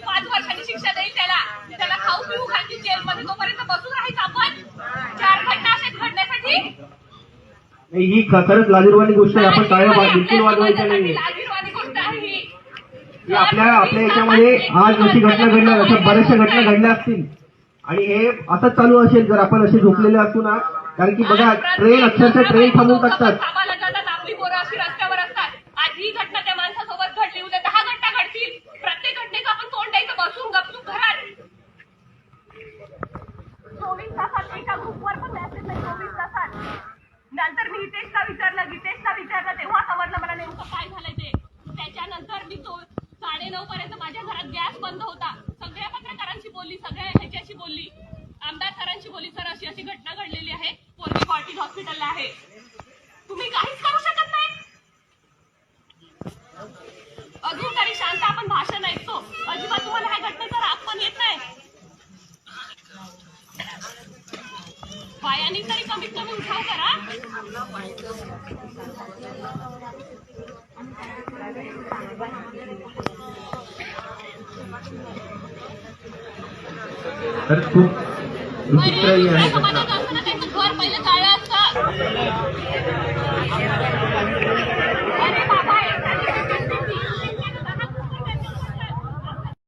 पाच वर्षांनी शिक्षा देईल त्याला. त्याला खाऊ पिऊ घालतील जेलमध्ये. तोपर्यंत बसून राहायचं आपण. चार घटना घडण्यासाठी. ही खरंच लाजीरवाणी गोष्ट आहे. आपण टाळ्या बिलकुल वाजवायच्या नाही. लाजीरवाणी गोष्ट आहे ही. की आपल्या आपल्या याच्यामध्ये आज जशी घटना घडल्या अशा बऱ्याचशा घटना घडल्या असतील. आणि हे असंच चालू असेल जर आपण असे झोपलेले असू ना कारण की बघा ट्रेन अक्षरशः ट्रेन थांबून टाकतात. चोवीस तासात एका ग्रुपवर पण मॅसेज नाही चोवीस तासात. नंतर मी हितेशला विचारलं गीतेशला विचारलं तेव्हा समजलं मला नेमकं काय झालंय ते. त्याच्यानंतर मी तो साडेनऊ पर्यंत माझ्या घरात गॅस बंद होता. पायानी तरी कमीत कमी उठाव करा. तर खूप त्यांचं घर पहिलं चाललं असतं.